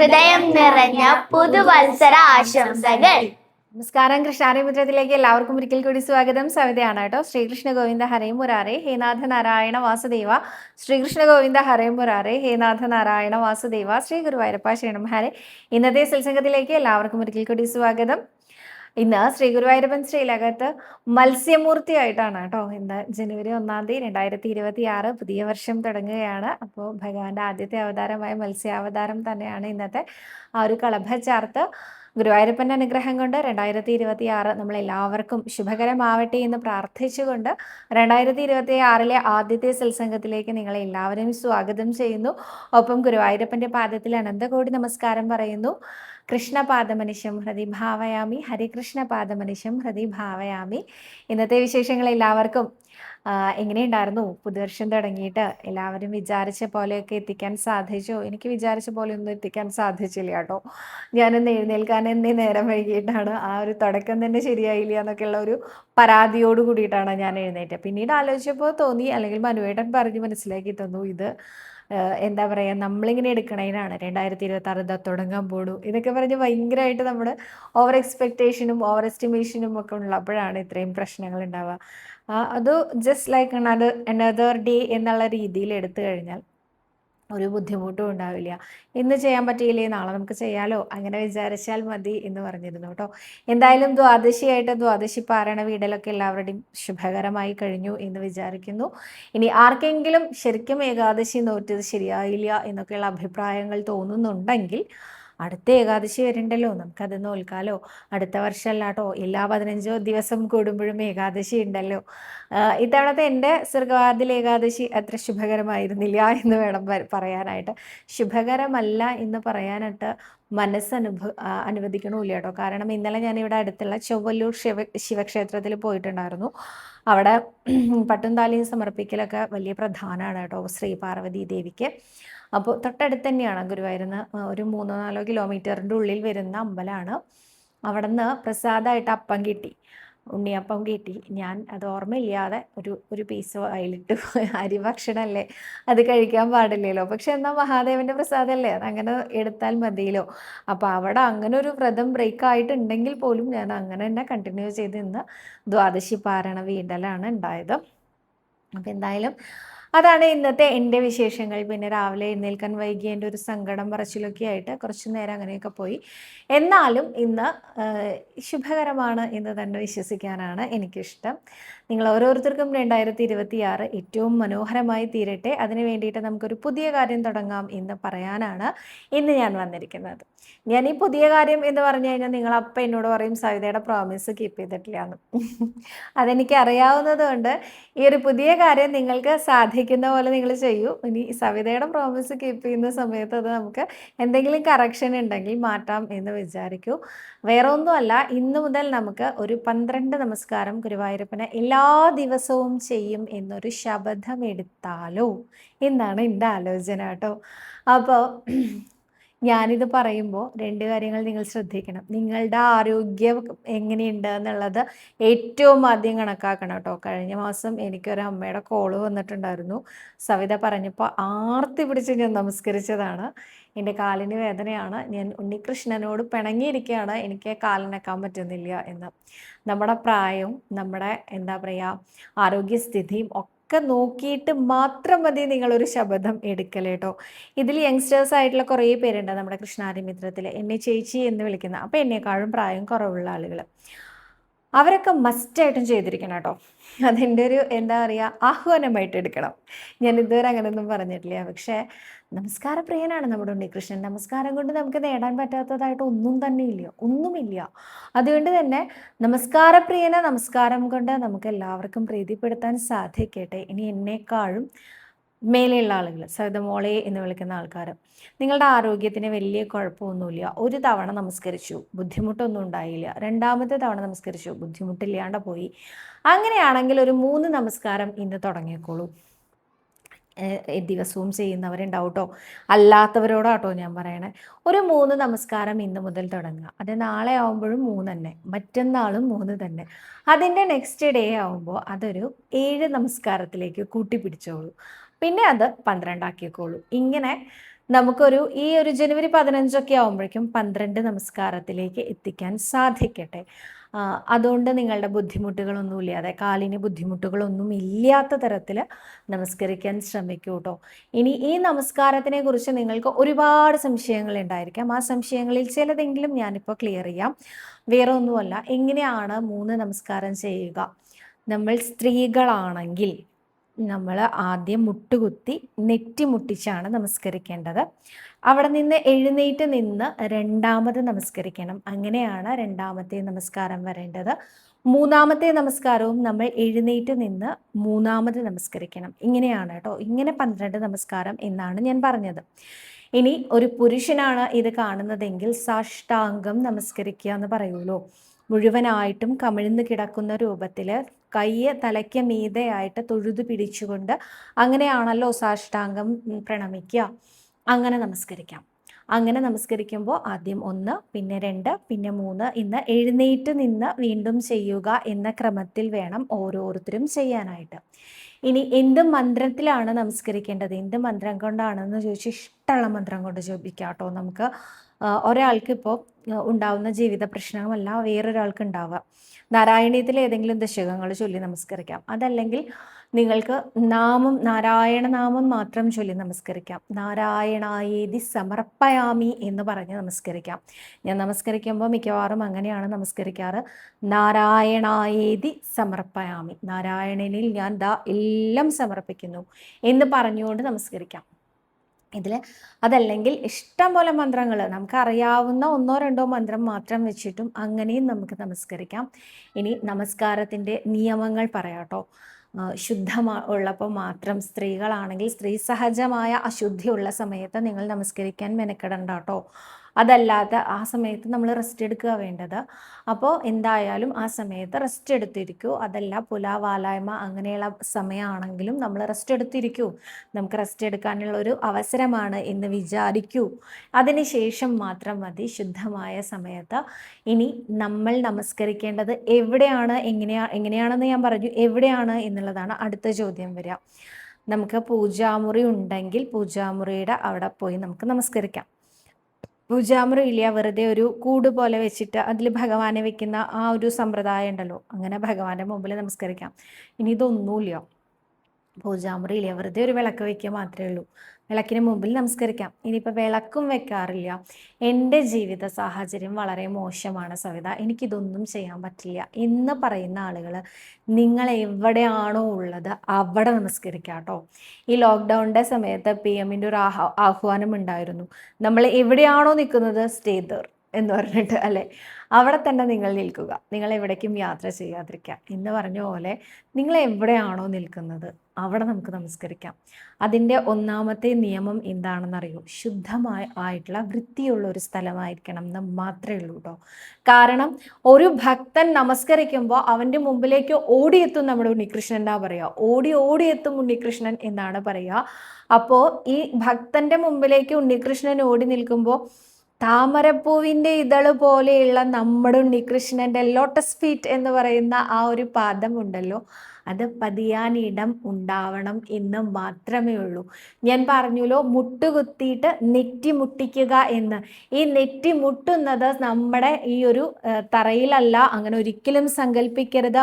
ഹൃദയം നിറഞ്ഞ പുതുവത്സര ആശംസകൾ. നമസ്കാരം കൃഷ്ണാരമിത്രത്തിലേക്ക് എല്ലാവർക്കും ഒരിക്കൽ കൂടി സ്വാഗതം. സവിതയാണ് കേട്ടോ. ശ്രീകൃഷ്ണ ഗോവിന്ദ ഹരേ മുരാരേ ഹേനാഥ നാരായണ വാസുദേവ. ശ്രീകൃഷ്ണ ഗോവിന്ദ ഹരേ മുരാരേ ഹേനാഥ നാരായണ വാസുദേവ. ശ്രീ ഗുരുവായൂരപ്പ ശരണം ഹരേ ഇന്നത്തെ സത്സംഗത്തിലേക്ക് എല്ലാവർക്കും ഒരിക്കൽ കൂടി സ്വാഗതം. ഇന്ന് ശ്രീ ഗുരുവായൂരപ്പൻ ശ്രീലകത്ത് മത്സ്യമൂർത്തിയായിട്ടാണ് കേട്ടോ ഇന്ന് ജനുവരി ഒന്നാം തീയതി രണ്ടായിരത്തി ഇരുപത്തി ആറ് പുതിയ വർഷം തുടങ്ങുകയാണ്. അപ്പോൾ ഭഗവാന്റെ ആദ്യത്തെ അവതാരമായ മത്സ്യാവതാരം തന്നെയാണ് ഇന്നത്തെ ആ ഒരു കളഭ ചേർത്ത് ഗുരുവായൂരപ്പന്റെ അനുഗ്രഹം കൊണ്ട് രണ്ടായിരത്തി ഇരുപത്തി ആറ് നമ്മൾ എല്ലാവർക്കും ശുഭകരമാവട്ടെ എന്ന് പ്രാർത്ഥിച്ചുകൊണ്ട് രണ്ടായിരത്തി ഇരുപത്തി ആറിലെ ആദ്യത്തെ സത്സംഗത്തിലേക്ക് നിങ്ങളെ എല്ലാവരെയും സ്വാഗതം ചെയ്യുന്നു. ഒപ്പം ഗുരുവായൂരപ്പന്റെ പാദത്തിൽ അനന്തകോടി നമസ്കാരം പറയുന്നു. കൃഷ്ണപാദമനിശം ഹൃദി ഭാവയാമി. ഹരികൃഷ്ണപാദമനുഷ്യം ഹൃദി ഭാവയാമി. ഇന്നത്തെ വിശേഷങ്ങൾ എല്ലാവർക്കും എങ്ങനെയുണ്ടായിരുന്നു? പുതുവർഷം തുടങ്ങിയിട്ട് എല്ലാവരും വിചാരിച്ച പോലെയൊക്കെ എത്തിക്കാൻ സാധിച്ചോ? എനിക്ക് വിചാരിച്ച പോലെ ഒന്നും എത്തിക്കാൻ സാധിച്ചില്ല കേട്ടോ. ഞാനൊന്ന് എഴുന്നേൽക്കാൻ എന്നെ നേരം വൈകിയിട്ടാണ്. ആ ഒരു തുടക്കം തന്നെ ശരിയായില്ല എന്നൊക്കെയുള്ള ഒരു പരാതിയോട് കൂടിയിട്ടാണ് ഞാൻ എഴുന്നേറ്റത്. പിന്നീട് ആലോചിച്ചപ്പോൾ തോന്നി അല്ലെങ്കിൽ മനുവേട്ടൻ പറഞ്ഞ് മനസ്സിലാക്കി തന്നു ഇത് എന്താ പറയുക നമ്മളിങ്ങനെ എടുക്കണതിനാണ് രണ്ടായിരത്തി ഇരുപത്തി ആറ് തുടങ്ങാൻ പോടൂ ഇതൊക്കെ പറഞ്ഞ് ഭയങ്കരമായിട്ട് നമ്മൾ ഓവർ എക്സ്പെക്റ്റേഷനും ഓവർ എസ്റ്റിമേഷനും ഒക്കെ ഉള്ളപ്പോഴാണ് ഇത്രയും പ്രശ്നങ്ങൾ ഉണ്ടാവുക. അത് ജസ്റ്റ് ലൈക്ക് അനദർ ഡേ എന്നുള്ള രീതിയിൽ എടുത്തു കഴിഞ്ഞാൽ ഒരു ബുദ്ധിമുട്ടും ഉണ്ടാവില്ല. ഇന്ന് ചെയ്യാൻ പറ്റിയില്ലേ? നാളെ നമുക്ക് ചെയ്യാലോ? അങ്ങനെ വിചാരിച്ചാൽ മതി എന്ന് പറഞ്ഞിരുന്നു കേട്ടോ. എന്തായാലും ദ്വാദശിയായിട്ട് ദ്വാദശി പാരണ വീടലൊക്കെ എല്ലാവരുടെയും ശുഭകരമായി കഴിഞ്ഞു എന്ന് വിചാരിക്കുന്നു. ഇനി ആർക്കെങ്കിലും ശരിക്കും ഏകാദശി നോറ്റത് ശരിയായില്ല എന്നൊക്കെയുള്ള അഭിപ്രായങ്ങൾ തോന്നുന്നുണ്ടെങ്കിൽ അടുത്ത ഏകാദശി വരണ്ടല്ലോ. നമുക്കത് നോൽക്കാലോ. അടുത്ത വർഷമല്ലാട്ടോ. എല്ലാ പതിനഞ്ചോ ദിവസം കൂടുമ്പോഴും ഏകാദശി ഉണ്ടല്ലോ. ഇത്തവണത്തെ എന്റെ സ്വർഗവാതിൽ ഏകാദശി അത്ര ശുഭകരമായിരുന്നില്ല എന്ന് വേണം പറയാനായിട്ട്. ശുഭകരമല്ല എന്ന് പറയാനായിട്ട് മനസ്സനുഭ അനുവദിക്കണമില്ല കേട്ടോ. കാരണം ഇന്നലെ ഞാൻ ഇവിടെ അടുത്തുള്ള ചൊവ്വല്ലൂർ ശിവ ശിവക്ഷേത്രത്തിൽ പോയിട്ടുണ്ടായിരുന്നു. അവിടെ പട്ടും താലിയും സമർപ്പിക്കലൊക്കെ വലിയ പ്രധാനമാണ് കേട്ടോ ശ്രീ പാർവതി ദേവിക്ക് അപ്പോൾ തൊട്ടടുത്ത് തന്നെയാണ് ഗുരുവായൂരിന്ന് ഒരു മൂന്നോ നാലോ കിലോമീറ്ററിന്റെ ഉള്ളിൽ വരുന്ന അമ്പലമാണ് അവിടെ നിന്ന് പ്രസാദമായിട്ട് അപ്പം കിട്ടി ഉണ്ണിയപ്പം കിട്ടി. ഞാൻ അത് ഓർമ്മയില്ലാതെ ഒരു ഒരു പീസ് അതിലിട്ട്. അരി ഭക്ഷണമല്ലേ അത് കഴിക്കാൻ പാടില്ലല്ലോ. പക്ഷെ എന്നാൽ മഹാദേവന്റെ പ്രസാദമല്ലേ അങ്ങനെ എടുത്താൽ മതിയല്ലോ. അപ്പോൾ അവിടെ അങ്ങനെ ഒരു വ്രതം ബ്രേക്ക് ആയിട്ടുണ്ടെങ്കിൽ പോലും ഞാൻ അങ്ങനെ തന്നെ കണ്ടിന്യൂ ചെയ്ത് ഇന്ന് ദ്വാദശി പാരണ വീണ്ടലാണ് ഉണ്ടായത്. അപ്പോൾ എന്തായാലും അതാണ് ഇന്നത്തെ എന്റെ വിശേഷങ്ങൾ. പിന്നെ രാവിലെ എഴുന്നേൽക്കാൻ വൈകി എന്റെ ഒരു സങ്കടം പറച്ചിലൊക്കെ ആയിട്ട് കുറച്ച് നേരം അങ്ങനെയൊക്കെ പോയി. എന്നാലും ഇന്ന് ശുഭകരമാണ് എന്ന് തന്നെ വിശ്വസിക്കാനാണ് എനിക്കിഷ്ടം. നിങ്ങൾ ഓരോരുത്തർക്കും രണ്ടായിരത്തി ഇരുപത്തി ആറ് ഏറ്റവും മനോഹരമായി തീരട്ടെ. അതിന് വേണ്ടിയിട്ട് നമുക്കൊരു പുതിയ കാര്യം തുടങ്ങാം എന്ന് പറയാനാണ് ഇന്ന് ഞാൻ വന്നിരിക്കുന്നത്. ഞാൻ ഈ പുതിയ കാര്യം എന്ന് പറഞ്ഞു കഴിഞ്ഞാൽ നിങ്ങൾ അപ്പം എന്നോട് പറയും സവിതയുടെ പ്രോമിസ് കീപ്പ് ചെയ്തിട്ടില്ല എന്ന് അതെനിക്ക് അറിയാവുന്നത് കൊണ്ട് ഈ ഒരു പുതിയ കാര്യം നിങ്ങൾക്ക് സാധിക്കുന്ന പോലെ നിങ്ങൾ ചെയ്യൂ. ഇനി സവിതയുടെ പ്രോമിസ് കീപ്പ് ചെയ്യുന്ന സമയത്ത് അത് നമുക്ക് എന്തെങ്കിലും കറക്ഷൻ ഉണ്ടെങ്കിൽ മാറ്റാം എന്ന് വിചാരിക്കൂ. വേറെ ഒന്നുമല്ല ഇന്ന് മുതൽ നമുക്ക് ഒരു പന്ത്രണ്ട് നമസ്കാരം ഗുരുവായൂരപ്പന് എല്ലാ ദിവസവും ചെയ്യും എന്നൊരു ശപഥം എടുത്താലോ എന്നാണ് എന്റെ ആലോചന കേട്ടോ. അപ്പോൾ ഞാനിത് പറയുമ്പോൾ രണ്ട് കാര്യങ്ങൾ നിങ്ങൾ ശ്രദ്ധിക്കണം. നിങ്ങളുടെ ആരോഗ്യം എങ്ങനെയുണ്ട് എന്നുള്ളത് ഏറ്റവും ആദ്യം കണക്കാക്കണം കേട്ടോ. കഴിഞ്ഞ മാസം എനിക്കൊരു അമ്മയുടെ കോൾ വന്നിട്ടുണ്ടായിരുന്നു. സവിത പറഞ്ഞപ്പോൾ ആർത്തി പിടിച്ച് ഞാൻ നമസ്കരിച്ചതാണ്. എന്റെ കാലിന് വേദനയാണ്. ഞാൻ ഉണ്ണികൃഷ്ണനോട് പിണങ്ങിയിരിക്കുകയാണ്. എനിക്ക് കാലിനക്കാൻ പറ്റുന്നില്ല എന്ന്. നമ്മുടെ പ്രായവും നമ്മുടെ എന്താ പറയുക ആരോഗ്യസ്ഥിതിയും ഒക്കെ നോക്കിയിട്ട് മാത്രം മതി നിങ്ങളൊരു ശബദം എടുക്കലേട്ടോ ഇതിൽ യങ്സ്റ്റേഴ്സ് ആയിട്ടുള്ള കുറേ പേരുണ്ട് നമ്മുടെ കൃഷ്ണാരി മിത്രത്തിൽ എന്നെ ചേച്ചി എന്ന് വിളിക്കുന്ന. അപ്പോൾ എന്നെക്കാളും പ്രായം കുറവുള്ള ആളുകൾ അവരൊക്കെ മസ്റ്റായിട്ടും ചെയ്തിരിക്കണം കേട്ടോ അതെന്റെ ഒരു എന്താ പറയുക ആഹ്വാനമായിട്ട് എടുക്കണം. ഞാൻ ഇതുവരെ അങ്ങനെയൊന്നും പറഞ്ഞിട്ടില്ല. പക്ഷേ നമസ്കാരപ്രിയനാണ് നമ്മുടെ ഉണ്ണികൃഷ്ണൻ. നമസ്കാരം കൊണ്ട് നമുക്ക് നേടാൻ പറ്റാത്തതായിട്ട് ഒന്നും തന്നെ ഇല്ല ഒന്നുമില്ല. അതുകൊണ്ട് തന്നെ നമസ്കാര പ്രിയനെ നമസ്കാരം കൊണ്ട് നമുക്ക് എല്ലാവർക്കും പ്രീതിപ്പെടുത്താൻ സാധിക്കട്ടെ. ഇനി എന്നെക്കാളും മേലെയുള്ള ആളുകൾ സവിതമോളെ എന്ന് വിളിക്കുന്ന ആൾക്കാർ നിങ്ങളുടെ ആരോഗ്യത്തിന് വലിയ കുഴപ്പമൊന്നുമില്ല. ഒരു തവണ നമസ്കരിച്ചു ബുദ്ധിമുട്ടൊന്നും ഉണ്ടായില്ല. രണ്ടാമത്തെ തവണ നമസ്കരിച്ചു ബുദ്ധിമുട്ടില്ലാണ്ട് പോയി. അങ്ങനെയാണെങ്കിൽ ഒരു മൂന്ന് നമസ്കാരം ഇന്ന് തുടങ്ങിക്കോളൂ ദിവസവും ചെയ്യുന്നവരുണ്ടാവും കേട്ടോ അല്ലാത്തവരോടാട്ടോ ഞാൻ പറയണേ. ഒരു മൂന്ന് നമസ്കാരം ഇന്ന് മുതൽ തുടങ്ങുക അത് നാളെ ആവുമ്പോഴും മൂന്ന് തന്നെ മറ്റന്നാളും മൂന്ന് തന്നെ. അതിന്റെ നെക്സ്റ്റ് ഡേ ആവുമ്പോൾ അതൊരു ഏഴ് നമസ്കാരത്തിലേക്ക് കൂട്ടിപ്പിടിച്ചോളൂ. പിന്നെ അത് പന്ത്രണ്ടാക്കിക്കോളൂ. ഇങ്ങനെ നമുക്കൊരു ഈ ഒരു ജനുവരി പതിനഞ്ചൊക്കെ ആകുമ്പോഴേക്കും പന്ത്രണ്ട് നമസ്കാരത്തിലേക്ക് എത്തിക്കാൻ സാധിക്കട്ടെ. അതുകൊണ്ട് നിങ്ങളുടെ ബുദ്ധിമുട്ടുകളൊന്നുമില്ലാതെ കാലിന് ബുദ്ധിമുട്ടുകളൊന്നും ഇല്ലാത്ത തരത്തിൽ നമസ്കരിക്കാൻ ശ്രമിക്കൂ കേട്ടോ ഇനി ഈ നമസ്കാരത്തിനെ കുറിച്ച് നിങ്ങൾക്ക് ഒരുപാട് സംശയങ്ങൾ ഉണ്ടായിരിക്കാം. ആ സംശയങ്ങളിൽ ചിലതെങ്കിലും ഞാനിപ്പോൾ ക്ലിയർ ചെയ്യാം. വേറെ ഒന്നുമല്ല എങ്ങനെയാണ് മൂന്ന് നമസ്കാരം ചെയ്യുക? നമ്മൾ സ്ത്രീകളാണെങ്കിൽ നമ്മൾ ആദ്യം മുട്ടുകുത്തി നെറ്റി മുട്ടിച്ചാണ് നമസ്കരിക്കേണ്ടത്. അവിടെ നിന്ന് എഴുന്നേറ്റ് നിന്ന് രണ്ടാമത് നമസ്കരിക്കണം. അങ്ങനെയാണ് രണ്ടാമത്തെ നമസ്കാരം വരേണ്ടത്. മൂന്നാമത്തെ നമസ്കാരവും നമ്മൾ എഴുന്നേറ്റ് നിന്ന് മൂന്നാമത് നമസ്കരിക്കണം. ഇങ്ങനെയാണ് കേട്ടോ. ഇങ്ങനെ പന്ത്രണ്ട് നമസ്കാരം എന്നാണ് ഞാൻ പറഞ്ഞത്. ഇനി ഒരു പുരുഷനാണ് ഇത് കാണുന്നതെങ്കിൽ സാഷ്ടാംഗം നമസ്കരിക്കുക എന്ന് പറയുമല്ലോ മുഴുവനായിട്ടും കമിഴ്ന്ന് കിടക്കുന്ന രൂപത്തിൽ കയ്യ് തലയ്ക്ക് മീതെയായിട്ട് തൊഴുതു പിടിച്ചുകൊണ്ട് അങ്ങനെയാണല്ലോ സാഷ്ടാംഗം പ്രണമിക്കുക. അങ്ങനെ നമസ്കരിക്കാം. അങ്ങനെ നമസ്കരിക്കുമ്പോൾ ആദ്യം ഒന്ന് പിന്നെ രണ്ട് പിന്നെ മൂന്ന് ഇന്ന് എഴുന്നേറ്റ് നിന്ന് വീണ്ടും ചെയ്യുക എന്ന ക്രമത്തിൽ വേണം ഓരോരുത്തരും ചെയ്യാനായിട്ട്. ഇനി എന്ത് മന്ത്രത്തിലാണ് നമസ്കരിക്കേണ്ടത്? എന്ത് മന്ത്രം കൊണ്ടാണെന്ന് ചോദിച്ചാൽ ഇഷ്ടമുള്ള മന്ത്രം കൊണ്ട് ചോദിക്കാം കേട്ടോ നമുക്ക്. ഒരാൾക്ക് ഇപ്പോൾ ഉണ്ടാവുന്ന ജീവിത പ്രശ്നങ്ങളല്ല വേറൊരാൾക്ക് ഉണ്ടാവുക. നാരായണീയത്തിൽ ഏതെങ്കിലും ദശകങ്ങൾ ചൊല്ലി നമസ്കരിക്കാം. അതല്ലെങ്കിൽ നിങ്ങൾക്ക് നാമം നാരായണ നാമം മാത്രം ചൊല്ലി നമസ്കരിക്കാം. നാരായണായേതി സമർപ്പയാമി എന്ന് പറഞ്ഞ് നമസ്കരിക്കാം. ഞാൻ നമസ്കരിക്കുമ്പോൾ മിക്കവാറും അങ്ങനെയാണ് നമസ്കരിക്കാറ്. നാരായണായേതി സമർപ്പയാമി. നാരായണനിൽ ഞാൻ ദാ എല്ലാം സമർപ്പിക്കുന്നു എന്ന് പറഞ്ഞുകൊണ്ട് നമസ്കരിക്കാം. ഇതിൽ അതല്ലെങ്കിൽ ഇഷ്ടം പോലെ മന്ത്രങ്ങൾ നമുക്ക് അറിയാവുന്ന ഒന്നോ രണ്ടോ മന്ത്രം മാത്രം വെച്ചിട്ടും അങ്ങനെയും നമുക്ക് നമസ്കരിക്കാം. ഇനി നമസ്കാരത്തിന്റെ നിയമങ്ങൾ പറയാട്ടോ. ശുദ്ധമാ ഉള്ളപ്പോൾ മാത്രം സ്ത്രീകളാണെങ്കിൽ സ്ത്രീ സഹജമായ അശുദ്ധി ഉള്ള സമയത്ത് നിങ്ങൾ നമസ്കരിക്കാൻ മെനക്കെടണ്ട കേട്ടോ അതല്ലാതെ ആ സമയത്ത് നമ്മൾ റെസ്റ്റ് എടുക്കുക വേണ്ടത്. അപ്പോൾ എന്തായാലും ആ സമയത്ത് റെസ്റ്റ് എടുത്തിരിക്കൂ. അതല്ല പുലാവാലായ്മ അങ്ങനെയുള്ള സമയമാണെങ്കിലും നമ്മൾ റെസ്റ്റ് എടുത്തിരിക്കൂ. നമുക്ക് റെസ്റ്റ് എടുക്കാനുള്ള ഒരു അവസരമാണ് എന്ന് വിചാരിക്കൂ. അതിനുശേഷം മാത്രം മതി ശുദ്ധമായ സമയത്ത്. ഇനി നമ്മൾ നമസ്കരിക്കേണ്ടത് എവിടെയാണ്? എങ്ങനെയാ എങ്ങനെയാണെന്ന് ഞാൻ പറഞ്ഞു. എവിടെയാണ് എന്നുള്ളതാണ് അടുത്ത ചോദ്യം വരിക. നമുക്ക് പൂജാമുറി ഉണ്ടെങ്കിൽ പൂജാമുറിയുടെ അവിടെ പോയി നമുക്ക് നമസ്കരിക്കാം. പൂജാമുറി ഇല്ല വെറുതെ ഒരു കൂട് പോലെ വെച്ചിട്ട് അതിൽ ഭഗവാനെ വെക്കുന്ന ആ ഒരു സമ്പ്രദായം ഉണ്ടല്ലോ. അങ്ങനെ ഭഗവാന്റെ മുമ്പിൽ നമസ്കരിക്കാം. ഇനി ഇതൊന്നുമില്ല. പൂജാമുറി ഇല്ല വെറുതെ ഒരു വിളക്ക് വെക്കുക മാത്രമേ ഉള്ളൂ. വിളക്കിന് മുമ്പിൽ നമസ്കരിക്കാം. ഇനിയിപ്പോൾ വിളക്കും വെക്കാറില്ല. എന്റെ ജീവിത സാഹചര്യം വളരെ മോശമാണ് സവിത. എനിക്കിതൊന്നും ചെയ്യാൻ പറ്റില്ല. എന്ന് പറയുന്ന ആളുകൾ നിങ്ങൾ എവിടെയാണോ ഉള്ളത് അവിടെ നമസ്കരിക്കാം കേട്ടോ. ഈ ലോക്ക്ഡൗണിന്റെ സമയത്ത് പി എമ്മിന്റെ ഒരു ആഹ്വാ ആഹ്വാനം ഉണ്ടായിരുന്നു നമ്മൾ എവിടെയാണോ നിൽക്കുന്നത് സ്റ്റേ ദർ എന്ന് പറഞ്ഞിട്ട് അല്ലേ? അവിടെ തന്നെ നിങ്ങൾ നിൽക്കുക. നിങ്ങൾ എവിടേക്കും യാത്ര ചെയ്യാതിരിക്കുക. എന്ന് പറഞ്ഞ പോലെ നിങ്ങൾ എവിടെയാണോ നിൽക്കുന്നത് അവിടെ നമുക്ക് നമസ്കരിക്കാം. അതിന്റെ ഒന്നാമത്തെ നിയമം എന്താണെന്നറിയോ? ശുദ്ധമായ ആയിട്ടുള്ള വൃത്തിയുള്ള ഒരു സ്ഥലമായിരിക്കണം എന്ന് മാത്രമേ ഉള്ളൂ കേട്ടോ. കാരണം ഒരു ഭക്തൻ നമസ്കരിക്കുമ്പോൾ അവന്റെ മുമ്പിലേക്ക് ഓടിയെത്തും നമ്മുടെ ഉണ്ണികൃഷ്ണൻ. എന്താ പറയുക? ഓടി ഓടിയെത്തും ഉണ്ണികൃഷ്ണൻ എന്നാണ് പറയുക. അപ്പോൾ ഈ ഭക്തന്റെ മുമ്പിലേക്ക് ഉണ്ണികൃഷ്ണൻ ഓടി നിൽക്കുമ്പോൾ താമരപ്പൂവിന്റെ ഇതൾ പോലെയുള്ള നമ്മുടെ ഉണ്ണികൃഷ്ണന്റെ ലോട്ടസ് ഫീറ്റ് എന്ന് പറയുന്ന ആ ഒരു പാദം ഉണ്ടല്ലോ അത് പതിയാനിടം ഉണ്ടാവണം എന്ന് മാത്രമേ ഉള്ളൂ. ഞാൻ പറഞ്ഞല്ലോ മുട്ടുകുത്തിയിട്ട് നെറ്റി മുട്ടിക്കുക എന്ന്. ഈ നെറ്റി മുട്ടുന്നത് നമ്മുടെ ഈ ഒരു തറയിലല്ല അങ്ങനെ ഒരിക്കലും സങ്കല്പിക്കരുത്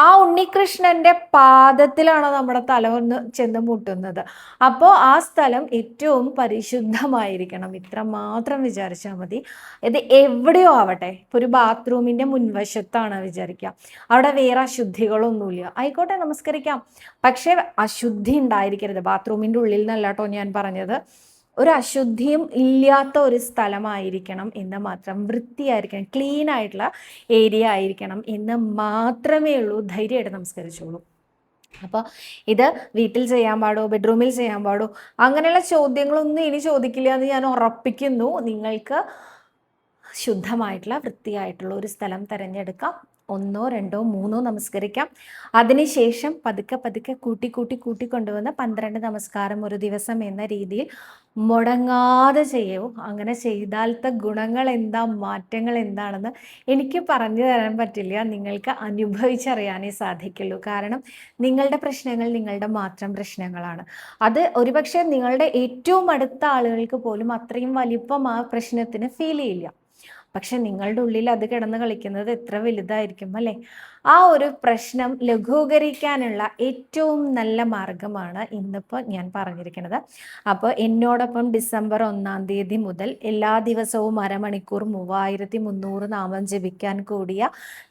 ആ ഉണ്ണികൃഷ്ണന്റെ പാദത്തിലാണ് നമ്മുടെ തല ഒന്ന് ചെന്ന് മുട്ടുന്നത്. അപ്പോൾ ആ സ്ഥലം ഏറ്റവും പരിശുദ്ധമായിരിക്കണം. ഇത്ര മാത്രം വിചാരിച്ചാൽ മതി. ഇത് എവിടെയോ ആവട്ടെ. ഇപ്പോൾ ഒരു ബാത്റൂമിന്റെ മുൻവശത്താണ് വിചാരിക്കുക അവിടെ വേറെ അശുദ്ധികളൊന്നുമില്ല. ആയിക്കോട്ടെ നമസ്കരിക്കാം. പക്ഷേ അശുദ്ധി ഉണ്ടായിരിക്കരുത്. ബാത്റൂമിന്റെ ഉള്ളിൽ നിന്നല്ല കേട്ടോ ഞാൻ പറഞ്ഞത്. ഒരു അശുദ്ധിയും ഇല്ലാത്ത ഒരു സ്ഥലമായിരിക്കണം എന്ന് മാത്രം വൃത്തിയായിരിക്കണം. ക്ലീൻ ആയിട്ടുള്ള ഏരിയ ആയിരിക്കണം എന്ന് മാത്രമേ ഉള്ളൂ. ധൈര്യമായിട്ട് നമസ്കരിച്ചോളൂ. അപ്പോൾ ഇത് വീട്ടിൽ ചെയ്യാൻ പാടോ ബെഡ്റൂമിൽ ചെയ്യാൻ പാടോ അങ്ങനെയുള്ള ചോദ്യങ്ങളൊന്നും ഇനി ചോദിക്കില്ല എന്ന് ഞാൻ ഉറപ്പിക്കുന്നു. നിങ്ങൾക്ക് ശുദ്ധമായിട്ടുള്ള വൃത്തിയായിട്ടുള്ള ഒരു സ്ഥലം തിരഞ്ഞെടുക്കാം. ഒന്നോ രണ്ടോ മൂന്നോ നമസ്കരിക്കാം. അതിനുശേഷം പതുക്കെ പതുക്കെ കൂട്ടി കൂട്ടി കൂട്ടി പന്ത്രണ്ട് നമസ്കാരം ഒരു ദിവസം എന്ന രീതിയിൽ മുടങ്ങാതെ ചെയ്യൂ. അങ്ങനെ ചെയ്താലത്തെ ഗുണങ്ങൾ എന്താ? മാറ്റങ്ങൾ എന്താണെന്ന് എനിക്ക് പറഞ്ഞു തരാൻ പറ്റില്ല. നിങ്ങൾക്ക് അനുഭവിച്ചറിയാനേ സാധിക്കുള്ളൂ. കാരണം നിങ്ങളുടെ പ്രശ്നങ്ങൾ നിങ്ങളുടെ മാത്രം പ്രശ്നങ്ങളാണ്. അത് ഒരുപക്ഷെ നിങ്ങളുടെ ഏറ്റവും അടുത്ത ആളുകൾക്ക് പോലും അത്രയും വലിപ്പം ആ പ്രശ്നത്തിന് ഫീൽ ചെയ്യില്ല. പക്ഷെ നിങ്ങളുടെ ഉള്ളിൽ അത് കിടന്ന് കളിക്കുന്നത് എത്ര വലുതായിരിക്കും അല്ലേ? ആ ഒരു പ്രശ്നം ലഘൂകരിക്കാനുള്ള ഏറ്റവും നല്ല മാർഗമാണ് ഇന്നിപ്പോൾ ഞാൻ പറഞ്ഞിരിക്കുന്നത്. അപ്പോൾ എന്നോടൊപ്പം ഡിസംബർ ഒന്നാം തീയതി മുതൽ എല്ലാ ദിവസവും അരമണിക്കൂർ മൂവായിരത്തി മുന്നൂറ് നാമം ജപിക്കാൻ കൂടിയ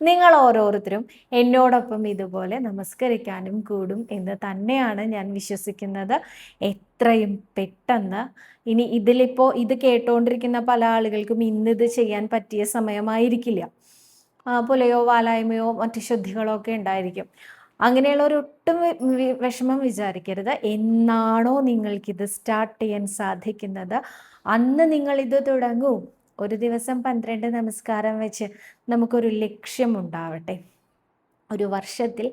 നിങ്ങൾ ഓരോരുത്തരും എന്നോടൊപ്പം ഇതുപോലെ നമസ്കരിക്കാനും കൂടും എന്ന് തന്നെയാണ് ഞാൻ വിശ്വസിക്കുന്നത്. എത്രയും പെട്ടെന്ന്. ഇനി ഇതിലിപ്പോൾ ഇത് കേട്ടുകൊണ്ടിരിക്കുന്ന പല ആളുകൾക്കും ഇന്നിത് ചെയ്യാൻ പറ്റിയ സമയമായിരിക്കില്ല. പുലയോ വാലായ്മയോ മറ്റു ശുദ്ധികളോ ഒക്കെ ഉണ്ടായിരിക്കും. അങ്ങനെയുള്ള ഒരു ഒട്ടും വിഷമം വിചാരിക്കരുത്. എന്നാണോ നിങ്ങൾക്കിത് സ്റ്റാർട്ട് ചെയ്യാൻ സാധിക്കുന്നത്? അന്ന് നിങ്ങളിത് തുടങ്ങൂ. ഒരു ദിവസം പന്ത്രണ്ട് നമസ്കാരം വെച്ച് നമുക്കൊരു ലക്ഷ്യമുണ്ടാവട്ടെ ഒരു വർഷത്തിൽ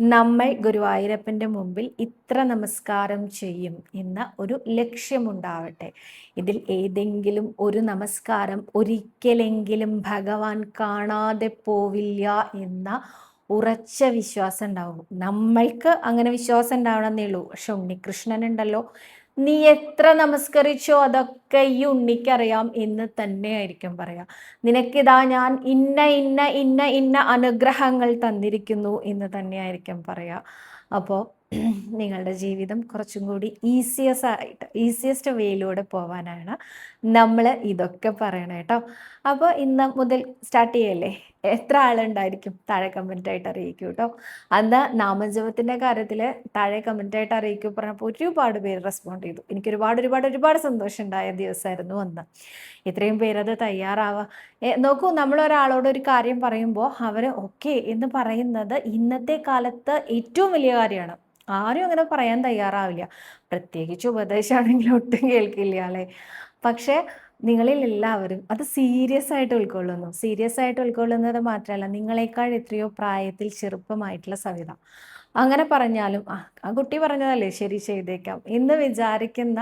നമ്മൾ ഗുരുവായൂരപ്പന്റെ മുമ്പിൽ ഇത്ര നമസ്കാരം ചെയ്യും എന്ന ഒരു ലക്ഷ്യമുണ്ടാവട്ടെ. ഇതിൽ ഏതെങ്കിലും ഒരു നമസ്കാരം ഒരിക്കലെങ്കിലും ഭഗവാൻ കാണാതെ പോവില്ല എന്ന ഉറച്ച വിശ്വാസം ഉണ്ടാവും. നമ്മൾക്ക് അങ്ങനെ വിശ്വാസം ഉണ്ടാവണമെന്നേ ഉള്ളൂ. പക്ഷെ ഉണ്ണികൃഷ്ണൻ ഉണ്ടല്ലോ നീ എത്ര നമസ്കരിച്ചോ അതൊക്കെ ഈ ഉണ്ണിക്കറിയാം എന്ന് തന്നെയായിരിക്കും പറയാം. നിനക്കിതാ ഞാൻ ഇന്ന ഇന്ന ഇന്ന ഇന്ന അനുഗ്രഹങ്ങൾ തന്നിരിക്കുന്നു എന്ന് തന്നെയായിരിക്കും പറയാം. അപ്പോൾ നിങ്ങളുടെ ജീവിതം കുറച്ചും കൂടി ഈസിയസ് ആയിട്ട് ഈസിയസ്റ്റ് വേയിലൂടെ പോവാനാണ് നമ്മൾ ഇതൊക്കെ പറയണം കേട്ടോ അപ്പോൾ ഇന്ന് മുതൽ സ്റ്റാർട്ട് ചെയ്യല്ലേ? എത്ര ആളുണ്ടായിരിക്കും താഴെ കമന്റായിട്ട് അറിയിക്കൂ കേട്ടോ അന്ന് നാമജപത്തിന്റെ കാര്യത്തിൽ താഴെ കമന്റായിട്ട് അറിയിക്കൂ പറഞ്ഞപ്പോൾ ഒരുപാട് പേര് റെസ്പോണ്ട് ചെയ്തു. എനിക്ക് ഒരുപാട് ഒരുപാട് ഒരുപാട് സന്തോഷം ഉണ്ടായ ദിവസമായിരുന്നു അന്ന്. ഇത്രയും പേരത് തയ്യാറാവുക നോക്കൂ നമ്മൾ ഒരാളോട് ഒരു കാര്യം പറയുമ്പോൾ അവർ ഓക്കെ എന്ന് പറയുന്നത് ഇന്നത്തെ കാലത്ത് ഏറ്റവും വലിയ കാര്യമാണ്. ആരും അങ്ങനെ പറയാൻ തയ്യാറാവില്ല. പ്രത്യേകിച്ച് ഉപദേശമാണെങ്കിൽ ഒട്ടും കേൾക്കില്ല അല്ലേ? പക്ഷേ നിങ്ങളിൽ എല്ലാവരും അത് സീരിയസ് ആയിട്ട് ഉൾക്കൊള്ളുന്നു. സീരിയസ് ആയിട്ട് ഉൾക്കൊള്ളുന്നത് മാത്രമല്ല നിങ്ങളെക്കാൾ എത്രയോ പ്രായത്തിൽ ചെറുപ്പമായിട്ടുള്ള സവിത. അങ്ങനെ പറഞ്ഞാലും ആ കുട്ടി പറഞ്ഞതല്ലേ ശരി ചെയ്തേക്കാം. എന്ന് വിചാരിക്കുന്ന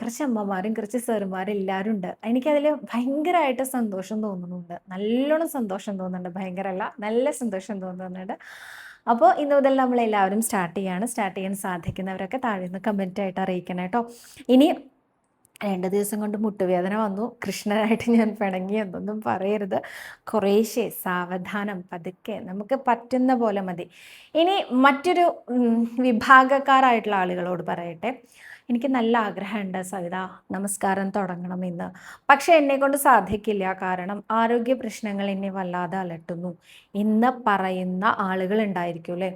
കുറച്ച് അമ്മമാരും കുറച്ച് സാറുമാരും എല്ലാവരും ഉണ്ട്. എനിക്കതിൽ ഭയങ്കരമായിട്ട് സന്തോഷം തോന്നുന്നുണ്ട്. നല്ലോണം സന്തോഷം തോന്നുന്നുണ്ട് ഭയങ്കരമല്ല നല്ല സന്തോഷം തോന്നുന്നുണ്ട്. അപ്പോൾ ഇന്ന് മുതൽ നമ്മൾ എല്ലാവരും സ്റ്റാർട്ട് ചെയ്യാണ്. സ്റ്റാർട്ട് ചെയ്യാൻ സാധിക്കുന്നവരൊക്കെ താഴെ നിന്ന് കമന്റായിട്ട് അറിയിക്കണം കേട്ടോ ഇനി രണ്ട് ദിവസം കൊണ്ട് മുട്ടുവേദന വന്നു. കൃഷ്ണനായിട്ട് ഞാൻ പിണങ്ങി എന്നൊന്നും പറയരുത്. കുറേശ്ശെ സാവധാനം പതുക്കെ നമുക്ക് പറ്റുന്ന പോലെ മതി. ഇനി മറ്റൊരു വിഭാഗക്കാരായിട്ടുള്ള ആളുകളോട് പറയട്ടെ. എനിക്ക് നല്ല ആഗ്രഹമുണ്ട് സവിത. നമസ്കാരം തുടങ്ങണമെന്ന് പക്ഷെ എന്നെ കൊണ്ട് സാധിക്കില്ല. കാരണം ആരോഗ്യ പ്രശ്നങ്ങൾ എന്നെ വല്ലാതെ അലട്ടുന്നു. എന്ന് പറയുന്ന ആളുകൾ ഉണ്ടായിരിക്കും അല്ലേ?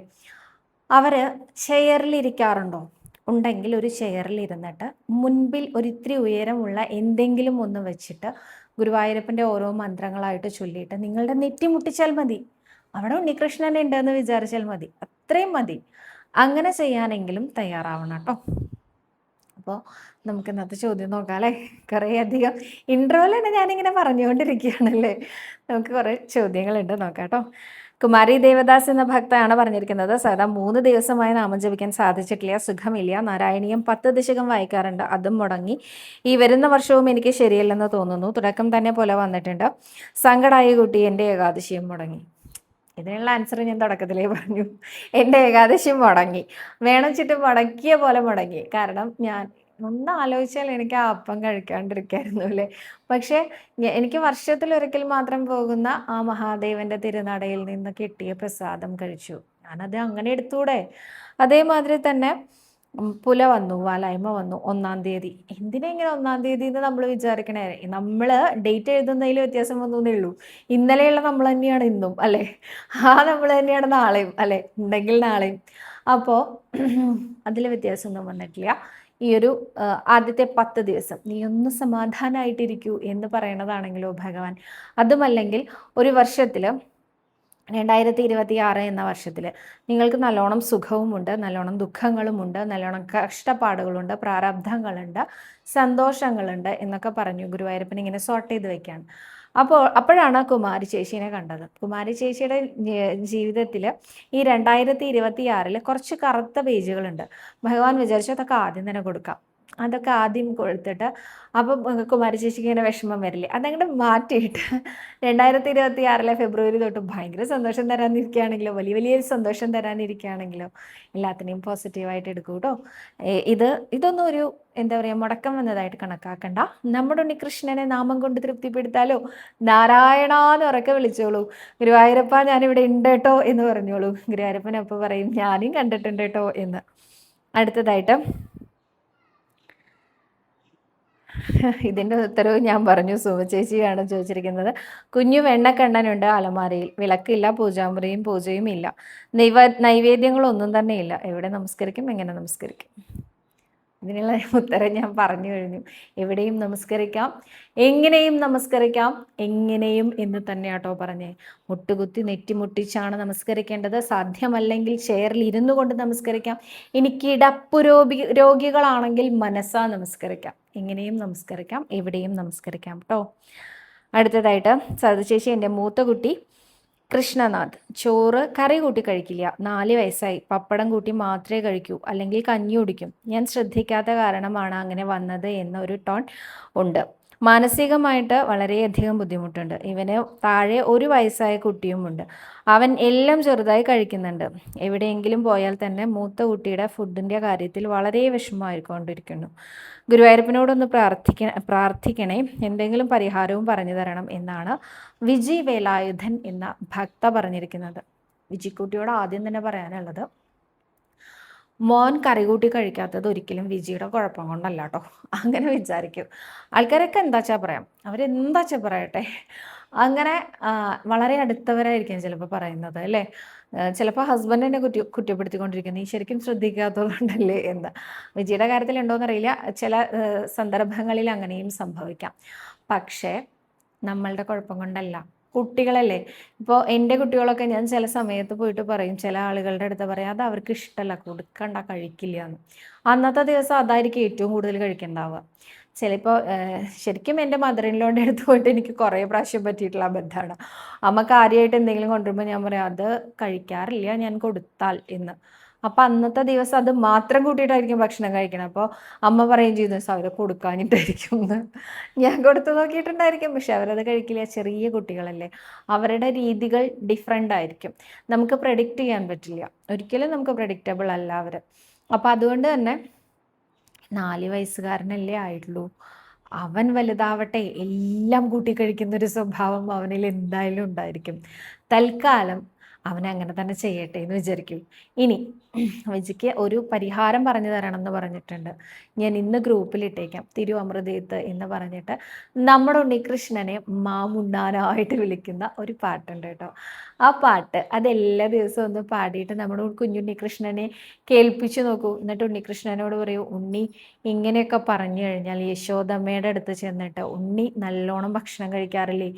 അവർ ചെയറിലിരിക്കാറുണ്ടോ ഉണ്ടെങ്കിൽ ഒരു ചെയറിൽ ഇരുന്നിട്ട് മുൻപിൽ ഒരിത്തിരി ഉയരമുള്ള എന്തെങ്കിലും ഒന്ന് വെച്ചിട്ട് ഗുരുവായൂരപ്പന്റെ ഓരോ മന്ത്രങ്ങളായിട്ട് ചൊല്ലിയിട്ട് നിങ്ങളുടെ നെറ്റി മുട്ടിച്ചാൽ മതി. അവിടെ ഉണ്ണികൃഷ്ണൻ ഉണ്ടെന്ന് വിചാരിച്ചാൽ മതി. അത്രയും മതി. അങ്ങനെ ചെയ്യാനെങ്കിലും തയ്യാറാവണം കേട്ടോ. അപ്പോൾ നമുക്ക് ഇന്നത്തെ ചോദ്യം നോക്കാം അല്ലേ കുറേ അധികം ഇന്റർവെൽ തന്നെ ഞാനിങ്ങനെ പറഞ്ഞുകൊണ്ടിരിക്കുകയാണല്ലേ? നമുക്ക് കുറേ ചോദ്യങ്ങളുണ്ട് നോക്കാം കേട്ടോ. കുമാരി ദേവദാസ് എന്ന ഭക്തയാണ് പറഞ്ഞിരിക്കുന്നത്. സദാ മൂന്ന് ദിവസമായി നാമം ജപിക്കാൻ സാധിച്ചിട്ടില്ല. സുഖമില്ല. നാരായണീയം പത്ത് ദശകം വായിക്കാറുണ്ട്. അതും മുടങ്ങി. ഈ വരുന്ന വർഷവും എനിക്ക് ശരിയല്ലെന്ന് തോന്നുന്നു. തുടക്കം തന്നെ പോലെ വന്നിട്ടുണ്ട്. സങ്കടായി കുട്ടി എന്റെ ഏകാദശിയും മുടങ്ങി. ഇതിനുള്ള ആൻസർ ഞാൻ തുടക്കത്തിലേ പറഞ്ഞു. എന്റെ ഏകാദശി മുടങ്ങി. വേണം ചുറ്റും മുടക്കിയ പോലെ മുടങ്ങി. കാരണം ഞാൻ ഒന്ന് ആലോചിച്ചാൽ എനിക്ക് ആ അപ്പം കഴിക്കാണ്ടിരിക്കായിരുന്നു അല്ലേ? പക്ഷേ എനിക്ക് വർഷത്തിൽ ഒരിക്കൽ മാത്രം പോകുന്ന ആ മഹാദേവന്റെ തിരുനടയിൽ നിന്ന് കിട്ടിയ പ്രസാദം കഴിച്ചു. ഞാനത് അങ്ങനെ എടുത്തൂടെ? അതേമാതിരി തന്നെ പുല വന്നു വാലായ്മ വന്നു ഒന്നാം തീയതി. എന്തിനാ ഇങ്ങനെ ഒന്നാം തീയതി എന്ന് നമ്മൾ വിചാരിക്കണേ? നമ്മൾ ഡേറ്റ് എഴുതുന്നതിൽ വ്യത്യാസം വന്നേ ഉള്ളൂ. ഇന്നലെയുള്ള നമ്മൾ തന്നെയാണ് ഇന്നും അല്ലേ? ആ നമ്മൾ തന്നെയാണ് നാളെയും അല്ലേ? ഉണ്ടെങ്കിൽ നാളെയും. അപ്പോൾ അതിൽ വ്യത്യാസമൊന്നും വന്നിട്ടില്ല. ഈ ഒരു ആദ്യത്തെ പത്ത് ദിവസം നീ ഒന്ന് സമാധാനമായിട്ടിരിക്കൂ എന്ന് പറയണതാണെങ്കിലോ ഭഗവാൻ. അതുമല്ലെങ്കിൽ ഒരു വർഷത്തിൽ രണ്ടായിരത്തി ഇരുപത്തി ആറ് എന്ന വർഷത്തിൽ നിങ്ങൾക്ക് നല്ലോണം സുഖവുമുണ്ട് നല്ലോണം ദുഃഖങ്ങളുമുണ്ട് നല്ലോണം കഷ്ടപ്പാടുകളുണ്ട് പ്രാരബ്ധങ്ങളുണ്ട് സന്തോഷങ്ങളുണ്ട് എന്നൊക്കെ പറഞ്ഞു ഗുരുവായൂരപ്പൻ ഇങ്ങനെ സോർട്ട് ചെയ്ത് വെക്കുകയാണ് അപ്പോൾ അപ്പോഴാണ് കുമാരി ചേച്ചീനെ കണ്ടത്. കുമാരി ചേച്ചിയുടെ ജീവിതത്തിൽ ഈ രണ്ടായിരത്തി ഇരുപത്തി ആറിൽ കുറച്ച് കറുത്ത പേജുകളുണ്ട്. ഭഗവാൻ വിചാരിച്ചു അതൊക്കെ ആദ്യം തന്നെ കൊടുക്കാം. അതൊക്കെ ആദ്യം കൊടുത്തിട്ട് അപ്പം കുമാരി ചേച്ചിക്ക് ഇങ്ങനെ വിഷമം വരില്ലേ? അതങ്ങോട്ട് മാറ്റിയിട്ട് രണ്ടായിരത്തി ഇരുപത്തി ആറിലെ ഫെബ്രുവരി തൊട്ട് ഭയങ്കര സന്തോഷം തരാനിരിക്കുകയാണെങ്കിലോ? വലിയ വലിയ സന്തോഷം തരാനിരിക്കുകയാണെങ്കിലോ? എല്ലാത്തിനെയും പോസിറ്റീവായിട്ട് എടുക്കൂ കേട്ടോ ഇത് ഇതൊന്നും ഒരു എന്താ പറയുക മുടക്കം വന്നതായിട്ട് കണക്കാക്കണ്ട. നമ്മുടെ ഉണ്ണികൃഷ്ണനെ നാമം കൊണ്ട് തൃപ്തിപ്പെടുത്താലോ? നാരായണ എന്ന് ഉറക്കെ വിളിച്ചോളൂ. ഗുരുവായൂരപ്പ ഞാനിവിടെ ഉണ്ട് കേട്ടോ എന്ന് പറഞ്ഞോളൂ. ഗുരുവായൂരപ്പൻ അപ്പോൾ പറയും ഞാനും കണ്ടിട്ടുണ്ട് കേട്ടോ എന്ന്. അടുത്തതായിട്ട് ഇതിന്റെ ഉത്തരവ് ഞാൻ പറഞ്ഞു. സുമ ചേച്ചിയാണ് ചോദിച്ചിരിക്കുന്നത്. കുഞ്ഞു വെണ്ണക്കണ്ണനുണ്ട് അലമാരയിൽ. വിളക്കില്ല പൂജാമുറിയും പൂജയും ഇല്ല. നൈവ നൈവേദ്യങ്ങളൊന്നും തന്നെ ഇല്ല. എവിടെ നമസ്കരിക്കും എങ്ങനെ നമസ്കരിക്കും. ഇതിനുള്ള ഉത്തരം ഞാൻ പറഞ്ഞു കഴിഞ്ഞു. എവിടെയും നമസ്കരിക്കാം. എങ്ങനെയും നമസ്കരിക്കാം. എങ്ങനെയും എന്ന് തന്നെ ആട്ടോ പറഞ്ഞേ. മുട്ടുകുത്തി നെറ്റിമുട്ടിച്ചാണ് നമസ്കരിക്കേണ്ടത്. സാധ്യമല്ലെങ്കിൽ ചെയറിൽ ഇരുന്നു കൊണ്ട് നമസ്കരിക്കാം. എനിക്ക് ഇടപ്പുരോഗി രോഗികളാണെങ്കിൽ മനസ്സാ നമസ്കരിക്കാം. എങ്ങനെയും നമസ്കരിക്കാം. എവിടെയും നമസ്കരിക്കാം കേട്ടോ അടുത്തതായിട്ട് സതചേച്ചി എന്റെ മൂത്ത കുട്ടി കൃഷ്ണനാഥ്. ചോറ് കറി കൂട്ടി കഴിക്കില്ല. നാല് വയസ്സായി. പപ്പടം കൂട്ടി മാത്രമേ കഴിക്കൂ. അല്ലെങ്കിൽ കഞ്ഞി കുടിക്കും. ഞാൻ ശ്രദ്ധിക്കാത്ത കാരണമാണ് അങ്ങനെ വന്നത് എന്നൊരു ടോൺ ഉണ്ട്. മാനസികമായിട്ട് വളരെയധികം ബുദ്ധിമുട്ടുണ്ട്. ഇവന് താഴെ ഒരു വയസ്സായ കുട്ടിയുമുണ്ട് അവൻ എല്ലാം ചെറുതായി കഴിക്കുന്നുണ്ട്. എവിടെയെങ്കിലും പോയാൽ തന്നെ മൂത്ത കുട്ടിയുടെ ഫുഡിന്റെ കാര്യത്തിൽ വളരെ വിഷമമായിക്കൊണ്ടിരിക്കുന്നു. ഗുരുവായൂരപ്പനോടൊന്ന് പ്രാർത്ഥിക്ക പ്രാർത്ഥിക്കണേ. എന്തെങ്കിലും പരിഹാരവും പറഞ്ഞു തരണം എന്നാണ് വിജി വേലായുധൻ എന്ന ഭക്ത പറഞ്ഞിരിക്കുന്നത്. വിജിക്കുട്ടിയോട് ആദ്യം തന്നെ പറയാനുള്ളത് മോൻ കറി കൂട്ടി കഴിക്കാത്തത് ഒരിക്കലും വിജിയുടെ കുഴപ്പം കൊണ്ടല്ല കേട്ടോ അങ്ങനെ വിചാരിക്കും. ആൾക്കാരൊക്കെ എന്താച്ചാ പറയാം? അവരെന്താച്ചാ പറയട്ടെ? അങ്ങനെ വളരെ അടുത്തവരായിരിക്കും ചിലപ്പോൾ പറയുന്നത് അല്ലേ? ചിലപ്പോൾ ഹസ്ബൻഡിനെ കുറ്റി കുറ്റപ്പെടുത്തിക്കൊണ്ടിരിക്കുന്നത് നീ ശരിക്കും ശ്രദ്ധിക്കാത്തതുകൊണ്ടല്ലേ എന്ന്. വിജിയുടെ കാര്യത്തിൽ ഉണ്ടോയെന്നറിയില്ല ചില സന്ദർഭങ്ങളിൽ അങ്ങനെയും സംഭവിക്കാം. പക്ഷേ നമ്മളുടെ കുഴപ്പം കൊണ്ടല്ല. കുട്ടികളല്ലേ? ഇപ്പോൾ എന്റെ കുട്ടികളൊക്കെ ഞാൻ ചില സമയത്ത് പോയിട്ട് പറയും ചില ആളുകളുടെ അടുത്ത് പറയാം അത് അവർക്ക് ഇഷ്ടമല്ല കൊടുക്കണ്ട കഴിക്കില്ല എന്ന് അന്നത്തെ ദിവസം അതായിരിക്കും ഏറ്റവും കൂടുതൽ കഴിക്കണ്ടാവുക. ചിലപ്പോൾ ശരിക്കും എന്റെ മദറിനോടെ അടുത്ത് പോയിട്ട് എനിക്ക് കുറേ പ്രാവശ്യം പറ്റിയിട്ടുള്ള അബദ്ധമാണ് അമ്മ കാര്യമായിട്ട് എന്തെങ്കിലും കൊണ്ടുവരുമ്പോൾ ഞാൻ പറയാം അത് കഴിക്കാറില്ല ഞാൻ കൊടുത്താൽ എന്ന്. അപ്പം അന്നത്തെ ദിവസം അത് മാത്രം കൂട്ടിയിട്ടായിരിക്കും ഭക്ഷണം കഴിക്കണം. അപ്പോൾ അമ്മ പറയും ചെയ്യുന്നു അവരെ കൊടുക്കാനിട്ടായിരിക്കും ഞാൻ കൊടുത്തു നോക്കിയിട്ടുണ്ടായിരിക്കും. പക്ഷെ അവരത് കഴിക്കില്ല. ചെറിയ കുട്ടികളല്ലേ. അവരുടെ രീതികൾ ഡിഫറെന്റ് ആയിരിക്കും. നമുക്ക് പ്രഡിക്റ്റ് ചെയ്യാൻ പറ്റില്ല. ഒരിക്കലും നമുക്ക് പ്രഡിക്റ്റബിൾ അല്ല അവർ അപ്പോൾ അതുകൊണ്ട് തന്നെ നാല് വയസ്സുകാരനല്ലേ ആയിട്ടുള്ളൂ. അവൻ വലുതാവട്ടെ എല്ലാം കൂട്ടി കഴിക്കുന്ന ഒരു സ്വഭാവം അവനിൽ എന്തായാലും ഉണ്ടായിരിക്കും. തൽക്കാലം അവൻ അങ്ങനെ തന്നെ ചെയ്യട്ടെ എന്ന് വിചാരിക്കും. ഇനി വിജിക്ക് ഒരു പരിഹാരം പറഞ്ഞു തരണം എന്ന് പറഞ്ഞിട്ടുണ്ട്. ഞാൻ ഇന്ന് ഗ്രൂപ്പിലിട്ടേക്കാം തിരുവമൃതീത്ത് എന്ന് പറഞ്ഞിട്ട് നമ്മുടെ ഉണ്ണികൃഷ്ണനെ മാമുണ്ണാനായിട്ട് വിളിക്കുന്ന ഒരു പാട്ടുണ്ട് കേട്ടോ. ആ പാട്ട് അതെല്ലാ ദിവസവും ഒന്ന് പാടിയിട്ട് നമ്മുടെ കുഞ്ഞുണ്ണികൃഷ്ണനെ കേൾപ്പിച്ചു നോക്കൂ. എന്നിട്ട് ഉണ്ണികൃഷ്ണനോട് പറയൂ ഉണ്ണി ഇങ്ങനെയൊക്കെ പറഞ്ഞു കഴിഞ്ഞാൽ യശോദമ്മയുടെ അടുത്ത് ചെന്നിട്ട് ഉണ്ണി നല്ലോണം ഭക്ഷണം കഴിക്കാറില്ലേ?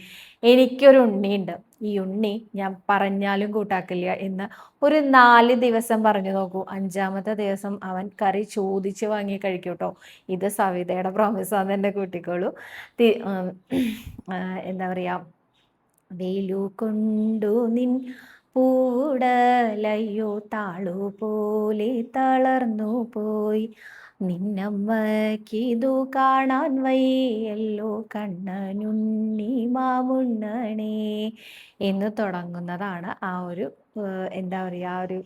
എനിക്കൊരു ഉണ്ണിയുണ്ട്. ഈ ഉണ്ണി ഞാൻ പറഞ്ഞാലും കൂട്ടാക്കില്ല എന്ന് ഒരു നാല് ദിവസം പറഞ്ഞു നോക്കൂ. അഞ്ചാമത്തെ ദിവസം അവൻ കറി ചോദിച്ച് വാങ്ങി കഴിക്കൂട്ടോ കേട്ടോ ഇത് സവിതയുടെ പ്രോമിസാന്ന് എന്റെ കൂട്ടിക്കോളൂ. എന്താ പറയുക വെയിലു കൊണ്ടു നിൻ പൂടലയോ താളു പോലെ തളർന്നു പോയി. നിന്നമ്മക്കിതു കാണാൻ വയ്യല്ലോ കണ്ണനുണ്ണി മാമുണ്ണണേ എന്ന് തുടങ്ങുന്നതാണ് ആ ഒരു എന്താ പറയുക ആ ഒരു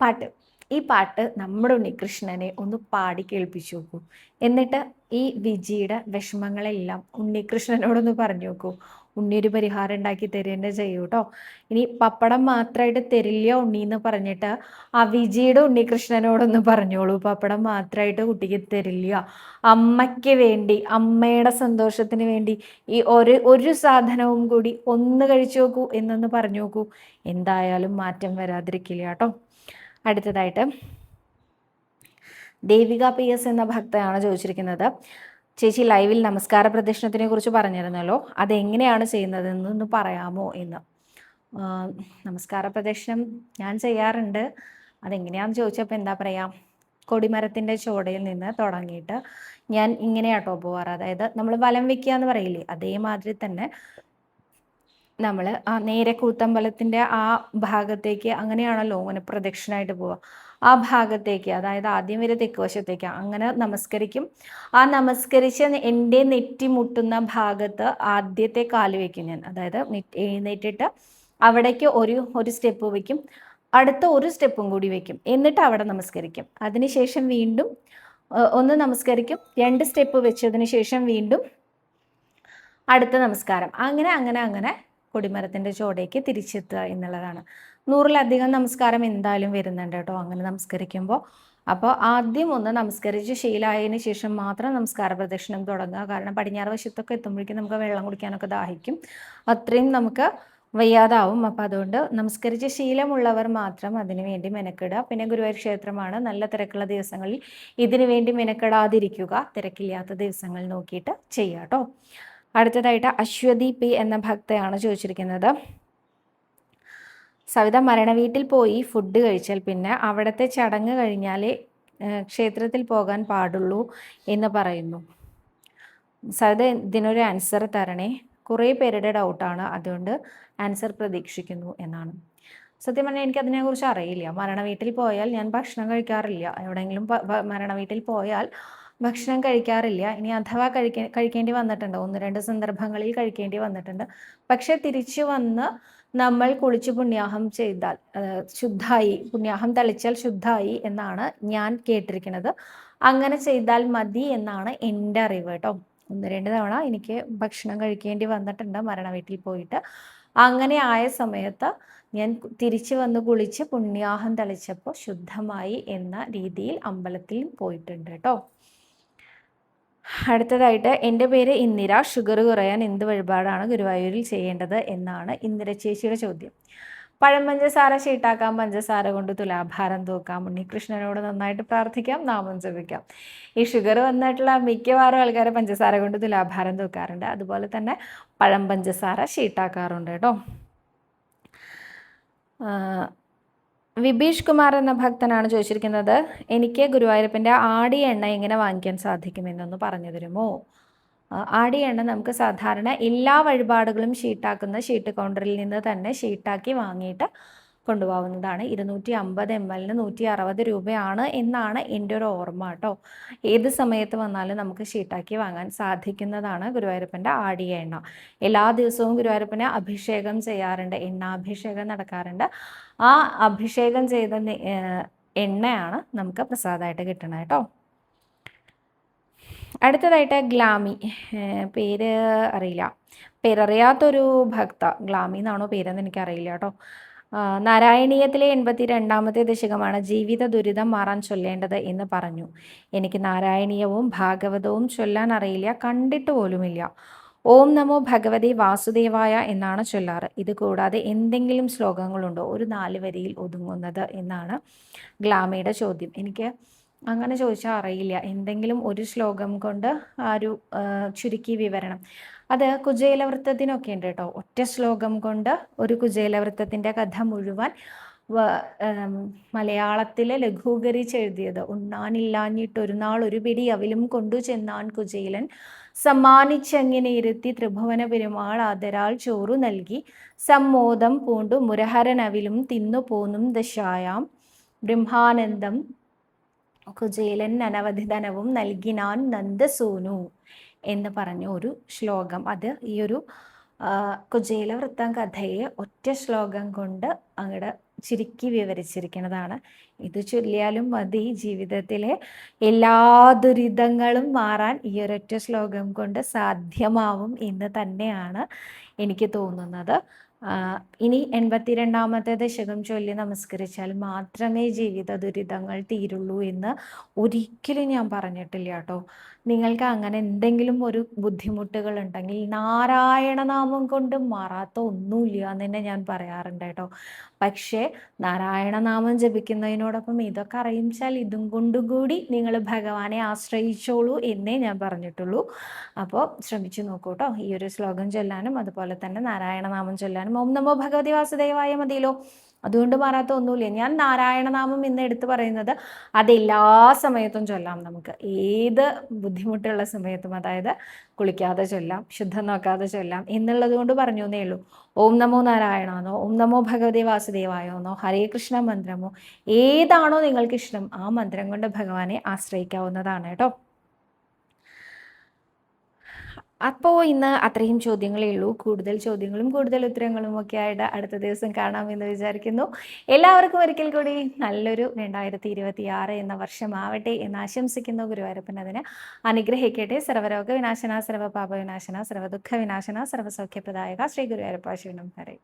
പാട്ട്. ഈ പാട്ട് നമ്മുടെ ഉണ്ണികൃഷ്ണനെ ഒന്ന് പാടി കേൾപ്പിച്ചു നോക്കൂ. എന്നിട്ട് ഈ വിജിയുടെ വിഷമങ്ങളെല്ലാം ഉണ്ണികൃഷ്ണനോടൊന്ന് പറഞ്ഞു നോക്കൂ. ഉണ്ണി ഒരു പരിഹാരം ഉണ്ടാക്കി തരുന്നത് ചെയ്യൂ കേട്ടോ ഇനി പപ്പടം മാത്രമായിട്ട് തരില്ല ഉണ്ണി എന്ന് പറഞ്ഞിട്ട് ആ വിജിയുടെ ഉണ്ണികൃഷ്ണനോടൊന്ന് പറഞ്ഞോളൂ. പപ്പടം മാത്രമായിട്ട് കുട്ടിക്ക് തരില്ല. അമ്മയ്ക്ക് വേണ്ടി അമ്മയുടെ സന്തോഷത്തിന് വേണ്ടി ഈ ഒരു ഒരു സാധനവും കൂടി ഒന്ന് കഴിച്ചു നോക്കൂ എന്നൊന്ന് പറഞ്ഞു നോക്കൂ. എന്തായാലും മാറ്റം വരാതിരിക്കില്ല കേട്ടോ അടുത്തതായിട്ട്. ദേവിക പി എസ് എന്ന ഭക്തയാണ് ചോദിച്ചിരിക്കുന്നത്. ചേച്ചി ലൈവിൽ നമസ്കാര പ്രദക്ഷിണത്തിനെ കുറിച്ച് പറഞ്ഞിരുന്നല്ലോ. അതെങ്ങനെയാണ് ചെയ്യുന്നതെന്നൊന്ന് പറയാമോ എന്ന്. നമസ്കാര പ്രദക്ഷിണം ഞാൻ ചെയ്യാറുണ്ട്. അതെങ്ങനെയാണെന്ന് ചോദിച്ചപ്പോൾ എന്താ പറയാ കൊടിമരത്തിന്റെ ചുവടയിൽ നിന്ന് തുടങ്ങിയിട്ട് ഞാൻ ഇങ്ങനെയാട്ടോ പോവാറ്. അതായത് നമ്മൾ വലം വെക്കുക എന്ന് പറയില്ലേ അതേമാതിരി തന്നെ നമ്മൾ ആ നേരെ കൂത്തമ്പലത്തിന്റെ ആ ഭാഗത്തേക്ക് അങ്ങനെയാണല്ലോ അങ്ങനെ പ്രദക്ഷിണമായിട്ട് പോവുക ആ ഭാഗത്തേക്ക് അതായത് ആദ്യം വരെ തെക്ക് വശത്തേക്ക് അങ്ങനെ നമസ്കരിക്കും. ആ നമസ്കരിച്ച് എന്റെ നെറ്റി മുട്ടുന്ന ഭാഗത്ത് ആദ്യത്തെ കാൽ വയ്ക്കും ഞാൻ. അതായത് എഴുന്നേറ്റിട്ട് അവിടേക്ക് ഒരു ഒരു സ്റ്റെപ്പ് വയ്ക്കും അടുത്ത ഒരു സ്റ്റെപ്പും കൂടി വയ്ക്കും എന്നിട്ട് അവിടെ നമസ്കരിക്കും. അതിനുശേഷം വീണ്ടും ഒന്ന് നമസ്കരിക്കും. രണ്ട് സ്റ്റെപ്പ് വെച്ചതിന് ശേഷം വീണ്ടും അടുത്ത നമസ്കാരം. അങ്ങനെ അങ്ങനെ അങ്ങനെ കൊടിമരത്തിന്റെ ചുവടേക്ക് തിരിച്ചെത്തുക എന്നുള്ളതാണ്. നൂറിലധികം നമസ്കാരം എന്തായാലും വരുന്നുണ്ട് കേട്ടോ അങ്ങനെ നമസ്കരിക്കുമ്പോൾ അപ്പോൾ ആദ്യം ഒന്ന് നമസ്കരിച്ച് ശീലമായതിനു ശേഷം മാത്രം നമസ്കാര പ്രദക്ഷിണം തുടങ്ങുക. കാരണം പടിഞ്ഞാറ് വശത്തൊക്കെ എത്തുമ്പോഴേക്കും നമുക്ക് വെള്ളം കുടിക്കാനൊക്കെ ദാഹിക്കും. അത്രയും നമുക്ക് വയ്യാതാവും. അപ്പോൾ അതുകൊണ്ട് നമസ്കരിച്ച് ശീലമുള്ളവർ മാത്രം അതിനു വേണ്ടി മെനക്കെടുക. പിന്നെ ഗുരുവായൂർ ക്ഷേത്രമാണ്. നല്ല തിരക്കുള്ള ദിവസങ്ങളിൽ ഇതിനു വേണ്ടി മെനക്കെടാതിരിക്കുക. തിരക്കില്ലാത്ത ദിവസങ്ങൾ നോക്കിയിട്ട് ചെയ്യാം കേട്ടോ. അടുത്തതായിട്ട് അശ്വതി പി എന്ന ഭക്തയാണ് ചോദിച്ചിരിക്കുന്നത്. സവിത മരണവീട്ടിൽ പോയി ഫുഡ് കഴിച്ചാൽ പിന്നെ അവിടുത്തെ ചടങ്ങ് കഴിഞ്ഞാലേ ക്ഷേത്രത്തിൽ പോകാൻ പാടുള്ളൂ എന്ന് പറയുന്നു. സവിത ഇതിനൊരു ആൻസർ തരണേ. കുറേ പേരുടെ ഡൗട്ടാണ് അതുകൊണ്ട് ആൻസർ പ്രതീക്ഷിക്കുന്നു എന്നാണ്. സത്യം പറഞ്ഞാൽ എനിക്ക് അതിനെക്കുറിച്ച് അറിയില്ല. മരണ വീട്ടിൽ പോയാൽ ഞാൻ ഭക്ഷണം കഴിക്കാറില്ല. എവിടെയെങ്കിലും മരണ വീട്ടിൽ പോയാൽ ഭക്ഷണം കഴിക്കാറില്ല. ഇനി അഥവാ കഴിക്കേ കഴിക്കേണ്ടി വന്നിട്ടുണ്ട്. ഒന്ന് രണ്ട് സന്ദർഭങ്ങളിൽ കഴിക്കേണ്ടി വന്നിട്ടുണ്ട്. പക്ഷെ തിരിച്ചു വന്ന് നമ്മൾ കുളിച്ച് പുണ്യാഹം ചെയ്താൽ ശുദ്ധായി പുണ്യാഹം തളിച്ചാൽ ശുദ്ധായി എന്നാണ് ഞാൻ കേട്ടിരിക്കുന്നത്. അങ്ങനെ ചെയ്താൽ മതി എന്നാണ് എന്റെ അറിവ് കേട്ടോ. ഒന്ന് രണ്ട് തവണ എനിക്ക് ഭക്ഷണം കഴിക്കേണ്ടി വന്നിട്ടുണ്ട് മരണ വീട്ടിൽ പോയിട്ട്. അങ്ങനെ ആയ സമയത്ത് ഞാൻ തിരിച്ചു വന്ന് കുളിച്ച് പുണ്യാഹം തളിച്ചപ്പോൾ ശുദ്ധമായി എന്ന രീതിയിൽ അമ്പലത്തിൽ പോയിട്ടുണ്ട് കേട്ടോ. അടുത്തതായിട്ട് എന്റെ പേര് ഇന്ദിര. ഷുഗർ കുറയാൻ എന്ത് വഴിപാടാണ് ഗുരുവായൂരിൽ ചെയ്യേണ്ടത് എന്നാണ് ഇന്ദിര ചേച്ചിയുടെ ചോദ്യം. പഴം പഞ്ചസാര ഷീട്ടാക്കാം പഞ്ചസാര കൊണ്ട് തുലാഭാരം തൂക്കാം ഉണ്ണികൃഷ്ണനോട് നന്നായിട്ട് പ്രാർത്ഥിക്കാം നാമം ജപിക്കാം. ഈ ഷുഗർ വന്നിട്ടുള്ള മിക്കവാറും ആൾക്കാർ പഞ്ചസാര കൊണ്ട് തുലാഭാരം തൂക്കാറുണ്ട്. അതുപോലെ തന്നെ പഴം പഞ്ചസാര ഷീട്ടാക്കാറുണ്ട് കേട്ടോ. ആ, വിഭീഷ് കുമാർ എന്ന ഭക്തനാണ് ചോദിച്ചിരിക്കുന്നത് എനിക്ക് ഗുരുവായൂരപ്പന്റെ ആടി എണ്ണ എങ്ങനെ വാങ്ങിക്കാൻ സാധിക്കുമെന്നൊന്ന് പറഞ്ഞു തരുമോ? ആടി എണ്ണ നമുക്ക് സാധാരണ എല്ലാ വഴിപാടുകളും ഷീട്ടാക്കുന്ന ഷീട്ട് കൗണ്ടറിൽ നിന്ന് തന്നെ ഷീട്ടാക്കി വാങ്ങിയിട്ട് കൊണ്ടുപോകാവുന്നതാണ് ഇരുന്നൂറ്റി അമ്പത് എം എല്ലിന് നൂറ്റി അറുപത് രൂപയാണ് എന്നാണ് എന്റെ ഒരു ഓർമ്മ കേട്ടോ. ഏത് സമയത്ത് വന്നാലും നമുക്ക് ഷീട്ടാക്കി വാങ്ങാൻ സാധിക്കുന്നതാണ് ഗുരുവായൂരപ്പന്റെ ആടിയ എണ്ണ. എല്ലാ ദിവസവും ഗുരുവായൂരപ്പനെ അഭിഷേകം ചെയ്യാറുണ്ട് എണ്ണാഭിഷേകം നടക്കാറുണ്ട്. ആ അഭിഷേകം ചെയ്ത എണ്ണയാണ് നമുക്ക് പ്രസാദമായിട്ട് കിട്ടണത് കേട്ടോ. അടുത്തതായിട്ട് ഗ്ലാമി പേര് അറിയില്ല. പേരറിയാത്തൊരു ഭക്ത ഗ്ലാമി എന്നാണോ പേരെന്ന് എനിക്കറിയില്ല കേട്ടോ. നാരായണീയത്തിലെ എൺപത്തി രണ്ടാമത്തെ ദശകമാണ് ജീവിത ദുരിതം മാറാൻ ചൊല്ലേണ്ടത് എന്ന് പറഞ്ഞു. എനിക്ക് നാരായണീയവും ഭാഗവതവും ചൊല്ലാൻ അറിയില്ല കണ്ടിട്ട് പോലുമില്ല. ഓം നമോ ഭഗവതി വാസുദേവായ എന്നാണ് ചൊല്ലാറ്. ഇത് കൂടാതെ എന്തെങ്കിലും ശ്ലോകങ്ങളുണ്ടോ? ഒരു നാല് വരിയിൽ ഒതുങ്ങുന്നത് എന്നാണ് ഗ്ലാമയുടെ ചോദ്യം. എനിക്ക് അങ്ങനെ ചോദിച്ചാൽ അറിയില്ല. എന്തെങ്കിലും ഒരു ശ്ലോകം കൊണ്ട് ആ ഒരു ചുരുക്കി വിവരണം. അത് കുചേലവൃത്തത്തിനൊക്കെ ഉണ്ട് കേട്ടോ. ഒറ്റ ശ്ലോകം കൊണ്ട് ഒരു കുചേലവൃത്തത്തിന്റെ കഥ മുഴുവൻ മലയാളത്തിൽ ലഘൂകരിച്ച് എഴുതിയത്. ഉണ്ണാനില്ലാഞ്ഞിട്ട് ഒരു നാൾ ഒരു പിടി അവിലും കൊണ്ടു ചെന്നാൻ കുചേലൻ സമ്മാനിച്ചങ്ങനെ ഇരുത്തി ത്രിഭുവന പെരുമാൾ ആദരാൽ ചോറു നൽകി. സമ്മോദം പൂണ്ടു മുരഹരനവിലും തിന്നു പോന്നും ദശായാം. ബ്രഹ്മാനന്ദം കുചേലൻ അനവധി ധനവും നൽകിനാൻ നന്ദസൂനു. എന്ന് പറഞ്ഞ ഒരു ശ്ലോകം. അത് ഈ ഒരു കുജേല വൃത്തം കഥയെ ഒറ്റ ശ്ലോകം കൊണ്ട് അങ്ങോട്ട് ചുരുക്കി വിവരിച്ചിരിക്കുന്നതാണ്. ഇത് ചൊല്ലിയാലും മതി ജീവിതത്തിലെ എല്ലാ ദുരിതങ്ങളും മാറാൻ ഈ ഒരൊറ്റ ശ്ലോകം കൊണ്ട് സാധ്യമാവും എന്ന് തന്നെയാണ് എനിക്ക് തോന്നുന്നത്. ഇനി എൺപത്തിരണ്ടാമത്തെ ദശകം ചൊല്ലി നമസ്കരിച്ചാൽ മാത്രമേ ജീവിത ദുരിതങ്ങൾ തീരുള്ളൂ എന്ന് ഒരിക്കലും ഞാൻ പറഞ്ഞിട്ടില്ല കേട്ടോ. നിങ്ങൾക്ക് അങ്ങനെ എന്തെങ്കിലും ഒരു ബുദ്ധിമുട്ടുകൾ ഉണ്ടെങ്കിൽ നാരായണനാമം കൊണ്ട് മാറാത്ത ഒന്നുമില്ല എന്ന് തന്നെ ഞാൻ പറയാറുണ്ട് കേട്ടോ. പക്ഷേ നാരായണനാമം ജപിക്കുന്നതിനോടൊപ്പം ഇതൊക്കെ അറിയിച്ചാൽ ഇതും കൊണ്ടും കൂടി നിങ്ങൾ ഭഗവാനെ ആശ്രയിച്ചോളൂ എന്നേ ഞാൻ പറഞ്ഞിട്ടുള്ളൂ. അപ്പോൾ ശ്രമിച്ചു നോക്കൂ കേട്ടോ. ഈ ഒരു ശ്ലോകം ചൊല്ലാനും അതുപോലെ തന്നെ നാരായണനാമം ചൊല്ലാനും. ഓം നമോ ഭഗവതി വാസുദേവായ മതിയല്ലോ. അതുകൊണ്ട് മാറാത്ത ഒന്നുമില്ല. ഞാൻ നാരായണനാമം ഇന്ന് എടുത്തു പറയുന്നത് അത് എല്ലാ സമയത്തും ചൊല്ലാം നമുക്ക്. ഏത് ബുദ്ധിമുട്ടുള്ള സമയത്തും അതായത് കുളിക്കാതെ ചൊല്ലാം ശുദ്ധം നോക്കാതെ ചൊല്ലാം എന്നുള്ളത് കൊണ്ട് പറഞ്ഞു എന്നേ ഉള്ളൂ. ഓം നമോ നാരായണാന്നോ ഓം നമോ ഭഗവതി വാസുദേവായോന്നോ ഹരേ കൃഷ്ണ മന്ത്രമോ ഏതാണോ നിങ്ങൾക്ക് ഇഷ്ടം ആ മന്ത്രം കൊണ്ട് ഭഗവാനെ ആശ്രയിക്കാവുന്നതാണ് കേട്ടോ. അപ്പോൾ ഇന്ന് അത്രയും ചോദ്യങ്ങളേ ഉള്ളൂ. കൂടുതൽ ചോദ്യങ്ങളും കൂടുതൽ ഉത്തരങ്ങളും ഒക്കെ ആയിട്ട് അടുത്ത ദിവസം കാണാമെന്ന് വിചാരിക്കുന്നു. എല്ലാവർക്കും ഒരിക്കൽ കൂടി നല്ലൊരു രണ്ടായിരത്തി ഇരുപത്തി ആറ് എന്ന വർഷമാവട്ടെ എന്ന് ആശംസിക്കുന്നു. ഗുരുവായൂരപ്പൻ അതിന് അനുഗ്രഹിക്കട്ടെ. സർവരോഗ വിനാശന സർവപാപ വിനാശന സർവദുഃഖ വിനാശന സർവസൗഖ്യപ്രദായക ശ്രീ ഗുരുവായൂരപ്പ ശിവനം ഹരേ.